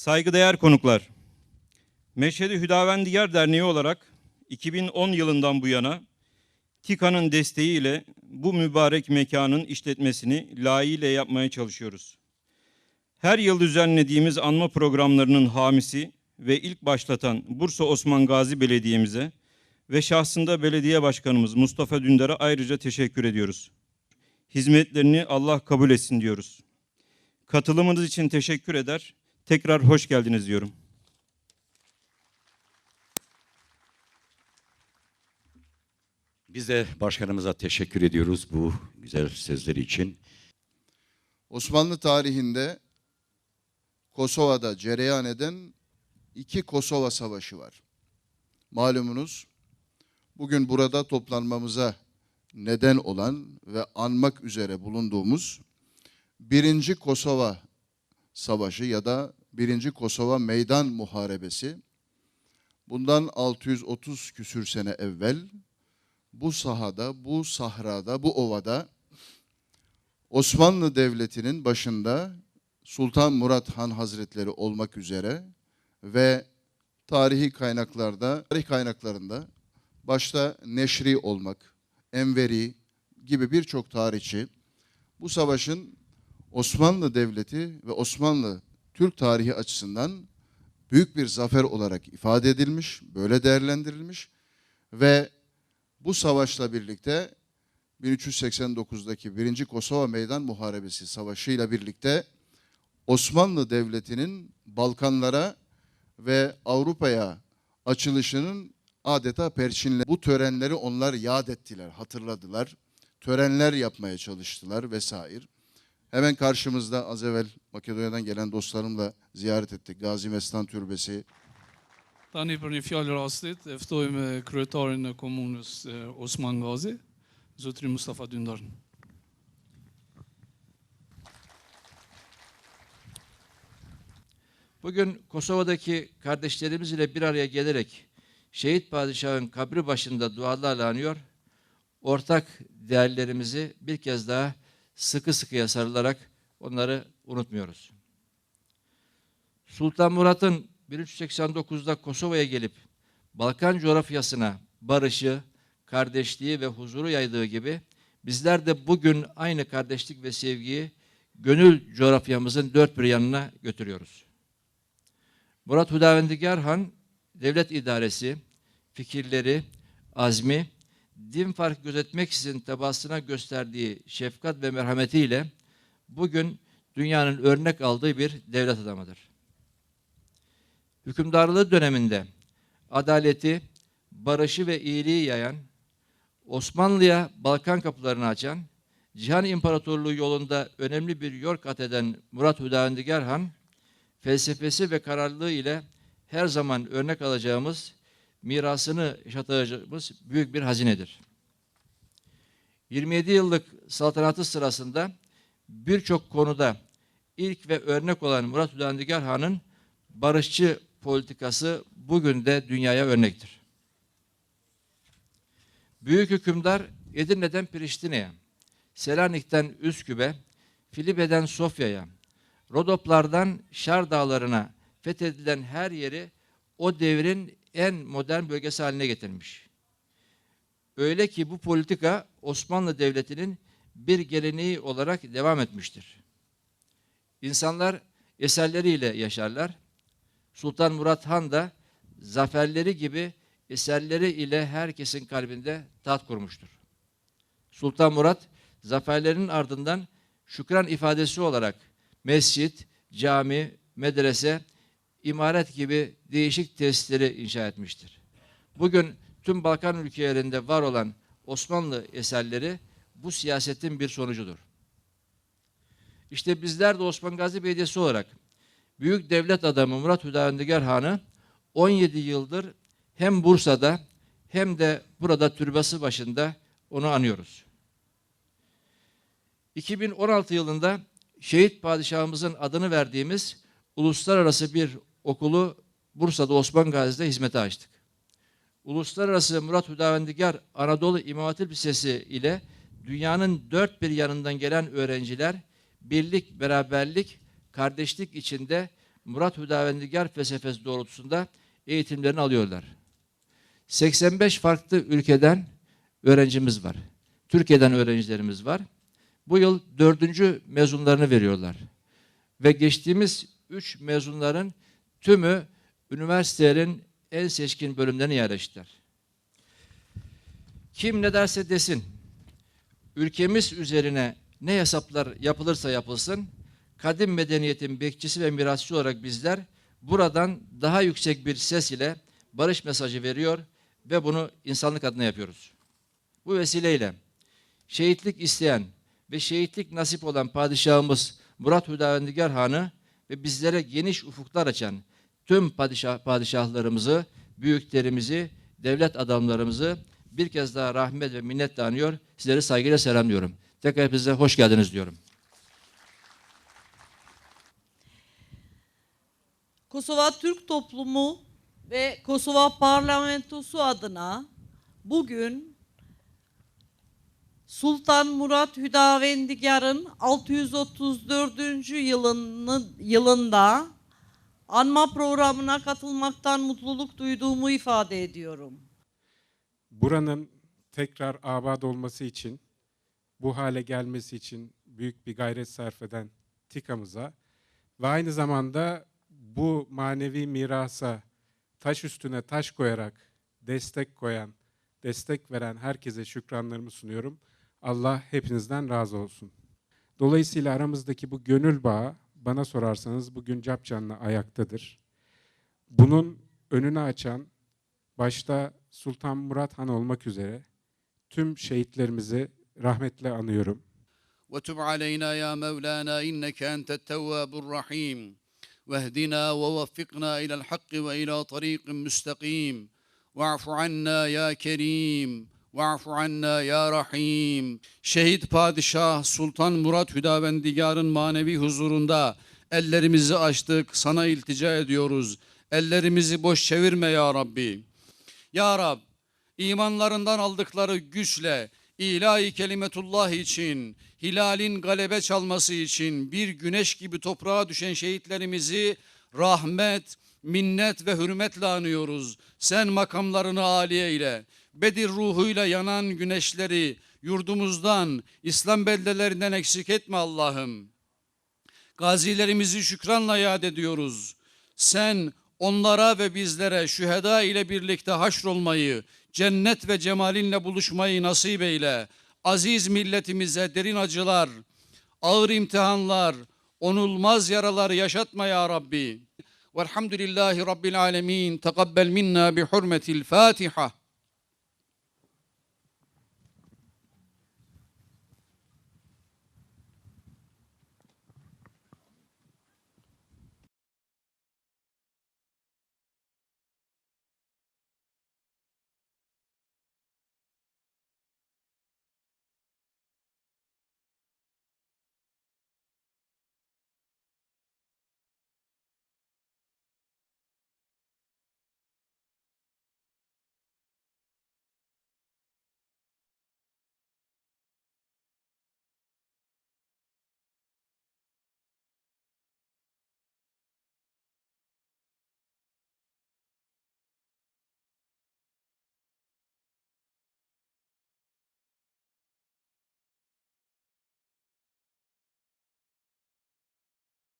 Saygıdeğer konuklar, Meşhedi Hüdavendigar Derneği olarak 2010 yılından bu yana TİKA'nın desteğiyle bu mübarek mekanın işletmesini layığıyla yapmaya çalışıyoruz. Her yıl düzenlediğimiz anma programlarının hamisi ve ilk başlatan Bursa Osman Gazi Belediye'mize ve şahsında belediye başkanımız Mustafa Dündar'a ayrıca teşekkür ediyoruz. Hizmetlerini Allah kabul etsin diyoruz. Katılımınız için teşekkür eder. Tekrar hoş geldiniz diyorum. Biz de başkanımıza teşekkür ediyoruz bu güzel sözleri için. Osmanlı tarihinde Kosova'da cereyan eden iki Kosova Savaşı var. Malumunuz bugün burada toplanmamıza neden olan ve anmak üzere bulunduğumuz birinci Kosova Savaşı ya da birinci Kosova Meydan Muharebesi. Bundan 630 küsür sene evvel bu sahada, bu sahrada, bu ovada Osmanlı Devleti'nin başında Sultan Murat Han Hazretleri olmak üzere ve tarihi kaynaklarda, tarih kaynaklarında başta Neşri olmak, Enveri gibi birçok tarihçi bu savaşın Osmanlı Devleti ve Osmanlı Türk tarihi açısından büyük bir zafer olarak ifade edilmiş, böyle değerlendirilmiş ve bu savaşla birlikte 1389'daki 1. Kosova Meydan Muharebesi Savaşı birlikte Osmanlı Devleti'nin Balkanlara ve Avrupa'ya açılışının adeta perçinle bu törenleri onlar yad ettiler, hatırladılar. Törenler yapmaya çalıştılar vesaire. Hemen karşımızda az evvel Makedonya'dan gelen dostlarımla ziyaret ettik. Gazi Mestan Türbesi, Tani për një fjalë rastit, e ftojmë kryetarin e komunës eh, Osman Gazi, zotri Mustafa Dündar. Bugün Kosova'daki kardeşlerimiz ile bir araya gelerek şehit padişahın kabri başında dualarla anıyor, ortak değerlerimizi bir kez daha sıkı sıkıya sarılarak onları unutmuyoruz. Sultan Murat'ın 1389'da Kosova'ya gelip Balkan coğrafyasına barışı, kardeşliği ve huzuru yaydığı gibi bizler de bugün aynı kardeşlik ve sevgiyi gönül coğrafyamızın dört bir yanına götürüyoruz. Murat Hudavendigar Han, devlet idaresi, fikirleri, azmi, din farkı gözetmeksizin tabasına gösterdiği şefkat ve merhametiyle bugün dünyanın örnek aldığı bir devlet adamıdır. Hükümdarlığı döneminde adaleti, barışı ve iyiliği yayan, Osmanlı'ya Balkan kapılarını açan, Cihan İmparatorluğu yolunda önemli bir yol kat eden Murat Hudavendigar Han, felsefesi ve kararlılığı ile her zaman örnek alacağımız, mirasını yaşatacağımız büyük bir hazinedir. 27 yıllık saltanatı sırasında birçok konuda ilk ve örnek olan Murat Hudavendigar Han'ın barışçı politikası bugün de dünyaya örnektir. Büyük hükümdar Edirne'den Priştine'ye, Selanik'ten Üsküp'e, Filibe'den Sofya'ya, Rodoplardan Şar Dağları'na fethedilen her yeri o devrin en modern bölgesi haline getirmiş. Öyle ki bu politika Osmanlı Devleti'nin bir geleneği olarak devam etmiştir. İnsanlar eserleriyle yaşarlar. Sultan Murat Han da zaferleri gibi eserleri ile herkesin kalbinde tat kurmuştur. Sultan Murat zaferlerinin ardından şükran ifadesi olarak mescit, cami, medrese, imaret gibi değişik tesisleri inşa etmiştir. Bugün tüm Balkan ülkelerinde var olan Osmanlı eserleri bu siyasetin bir sonucudur. İşte bizler de Osman Gazi Belediyesi olarak büyük devlet adamı Murat Hüdavendigar Han'ı 17 yıldır hem Bursa'da hem de burada türbesi başında onu anıyoruz. 2016 yılında şehit padişahımızın adını verdiğimiz uluslararası bir okulu Bursa'da Osman Gazi'de hizmete açtık. Uluslararası Murat Hüdavendigar Anadolu İmam Hatip Lisesi ile dünyanın dört bir yanından gelen öğrenciler birlik, beraberlik, kardeşlik içinde Murat Hüdavendigar felsefesi doğrultusunda eğitimlerini alıyorlar. 85 farklı ülkeden öğrencimiz var. Türkiye'den öğrencilerimiz var. Bu yıl dördüncü mezunlarını veriyorlar. Ve geçtiğimiz üç mezunların tümü üniversitelerin en seçkin bölümlerine yerleştiler. Kim ne derse desin, ülkemiz üzerine ne hesaplar yapılırsa yapılsın, kadim medeniyetin bekçisi ve mirasçı olarak bizler buradan daha yüksek bir ses ile barış mesajı veriyor ve bunu insanlık adına yapıyoruz. Bu vesileyle şehitlik isteyen ve şehitlik nasip olan padişahımız Murat Hüdavendigar Han'ı ve bizlere geniş ufuklar açan tüm padişah, padişahlarımızı, büyüklerimizi, devlet adamlarımızı bir kez daha rahmet ve minnetle anıyor. Sizleri saygıyla selamlıyorum. Tekrar hepinize hoş geldiniz diyorum. Kosova Türk toplumu ve Kosova parlamentosu adına bugün Sultan Murat Hüdavendigar'ın 634. yılını, yılında anma programına katılmaktan mutluluk duyduğumu ifade ediyorum. buranın tekrar abad olması için, bu hale gelmesi için büyük bir gayret sarf eden TİKA'mıza ve aynı zamanda bu manevi mirasa taş üstüne taş koyarak destek koyan, destek veren herkese şükranlarımı sunuyorum. Allah hepinizden razı olsun. Dolayısıyla aramızdaki bu gönül bağı bana sorarsanız bugün capcanlı ayaktadır. Bunun önünü açan başta Sultan Murat Han olmak üzere tüm şehitlerimizi rahmetle anıyorum. وتب علينا يا مولانا انك انت التواب الرحيم واهدنا ووفقنا الى الحق والى طريق مستقيم واعف عنا يا كريم Ve'af anna ya Rahim. Şehit Padişah Sultan Murat Hüdavendigar'ın manevi huzurunda ellerimizi açtık, sana iltica ediyoruz. Ellerimizi boş çevirme ya Rabbi. Ya Rab, imanlarından aldıkları güçle ilahi kelimetullah için, hilalin galebe çalması için bir güneş gibi toprağa düşen şehitlerimizi rahmet, minnet ve hürmetle anıyoruz. Sen makamlarını âliye ile, Bedir ruhuyla yanan güneşleri yurdumuzdan, İslam beldelerinden eksik etme Allah'ım. Gazilerimizi şükranla yad ediyoruz. Sen onlara ve bizlere şüheda ile birlikte haşrolmayı, cennet ve cemalinle buluşmayı nasip eyle. Aziz milletimize derin acılar, ağır imtihanlar, onulmaz yaralar yaşatma ya Rabbi. Velhamdülillahi Rabbil alemin. Tekabbel minna bi hurmetil Fatiha.